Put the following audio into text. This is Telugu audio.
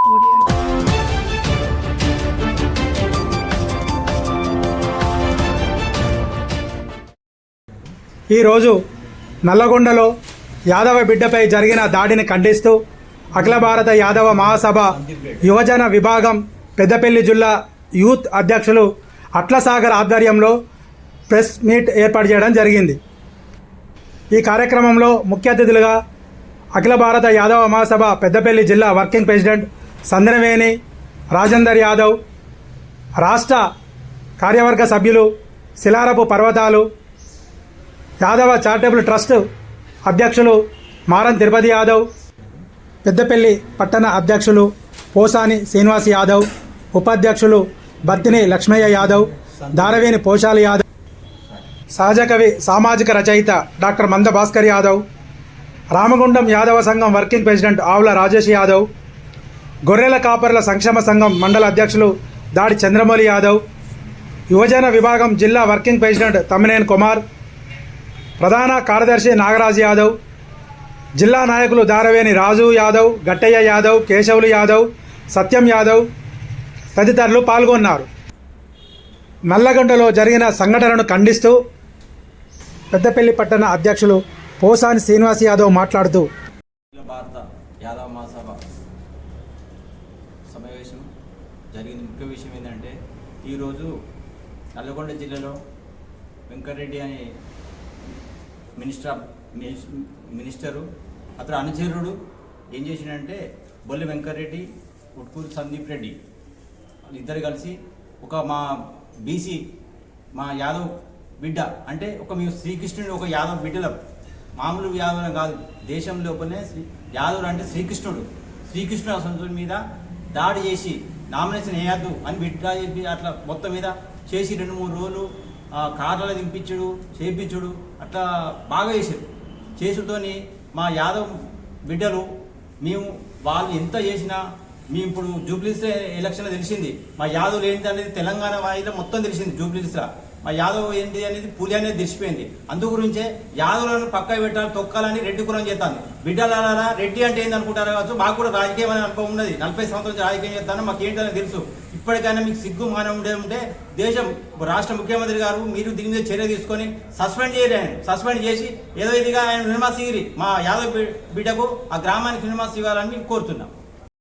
ఈరోజు నల్లగొండలో యాదవ బిడ్డపై జరిగిన దాడిని ఖండిస్తూ అఖిల భారత యాదవ మహాసభ యువజన విభాగం పెద్దపల్లి జిల్లా యూత్ అధ్యక్షులు అట్లసాగర్ ఆధ్వర్యంలో ప్రెస్ మీట్ ఏర్పాటు చేయడం జరిగింది. ఈ కార్యక్రమంలో ముఖ్య అతిథులుగా అఖిల భారత యాదవ మహాసభ పెద్దపల్లి జిల్లా వర్కింగ్ ప్రెసిడెంట్ సందనవేణి రాజేందర్ యాదవ్ రాష్ట్ర కార్యవర్గ సభ్యులు శిలారపు పర్వతాలు యాదవ చారిటబుల్ ట్రస్ట్ అధ్యక్షులు మారం తిరుపతి యాదవ్ పెద్దపల్లి పట్టణ అధ్యక్షులు పోసాని శ్రీనివాస్ యాదవ్ ఉపాధ్యక్షులు బత్తిని లక్ష్మయ్య యాదవ్ దారవేణి పోషాల యాదవ్ సహజ కవి సామాజిక రచయిత డాక్టర్ మంద భాస్కర్ యాదవ్ రామగుండం యాదవ సంఘం వర్కింగ్ ప్రెసిడెంట్ ఆవుల రాజేష్ యాదవ్ గొర్రెల కాపర్ల సంక్షేమ సంఘం మండల అధ్యక్షులు దాడి చంద్రమౌళి యాదవ్ యువజన విభాగం జిల్లా వర్కింగ్ ప్రెసిడెంట్ తమ్మినేని కుమార్ ప్రధాన కార్యదర్శి నాగరాజ్ యాదవ్ జిల్లా నాయకులు దారవేణి రాజు యాదవ్ గట్టయ్య యాదవ్ కేశవులు యాదవ్ సత్యం యాదవ్ తదితరులు పాల్గొన్నారు. నల్లగొండలో జరిగిన సంఘటనను ఖండిస్తూ పెద్దపల్లి పట్టణ అధ్యక్షులు పోసాని శ్రీనివాస్ యాదవ్ మాట్లాడుతూ భారత మహాసభ. జరిగింది. ముఖ్య విషయం ఏంటంటే ఈరోజు నల్లగొండ జిల్లాలో వెంకటరెడ్డి అనే మినిస్టర్ మినిస్టరు అతడు అనుచరుడు ఏం చేసిండంటే బొల్లి వెంకటరెడ్డి ఉట్కూరు సందీప్ రెడ్డి ఇద్దరు కలిసి ఒక మా బీసీ మా యాదవ్ బిడ్డ అంటే ఒక మీ శ్రీకృష్ణుడు ఒక యాదవ్ బిడ్డలం. మామూలు యాదవ్ కాదు. దేశం లోపలనే శ్రీ అంటే శ్రీకృష్ణుడు. శ్రీకృష్ణుడు సంతుడి మీద దాడి చేసి నామినేషన్ వేయద్దు అని బిడ్డ చెప్పి అట్లా మొత్తం మీద చేసి రెండు మూడు రోజులు ఆ, కార్లలో దింపించుడు చేయించుడు అట్లా బాగా చేశారు. చేసుతోని మా యాదవ్ బిడ్డలు మేము వాళ్ళు ఎంత చేసినా మేము ఇప్పుడు జూబ్లీస్ ఎలక్షన్లో తెలిసింది. మా యాదవ్ ఏంటి అనేది తెలంగాణ వాయిలో మొత్తం తెలిసింది జూబ్లీస్లో మా యాదవ్ ఏంటి అనేది పులి అనేది తెలిసిపోయింది. అందు గురించే యాదవులను పక్క పెట్టాలి తొక్కాలని రెడ్డి కులం చేస్తాను బిడ్డలారా రెడ్డి అంటే ఏంది అనుకుంటారు కావచ్చు మాకు కూడా రాజకీయం అనే అనుభవం ఉన్నది. నలభై సంవత్సరం రాజకీయం చేస్తాను మాకు ఏంటని తెలుసు. ఇప్పటికైనా మీకు సిగ్గు మానం ఉండే ఉంటే దేశం రాష్ట్ర ముఖ్యమంత్రి గారు మీరు దీని మీద చర్య తీసుకొని సస్పెండ్ చేయరు ఆయన. సస్పెండ్ చేసి ఏదో ఇదిగా ఆయన నిర్మాసిగిరి మా యాదవ్ బిడ్డకు ఆ గ్రామానికి నిర్మాసి ఇవ్వాలని కోరుతున్నాం.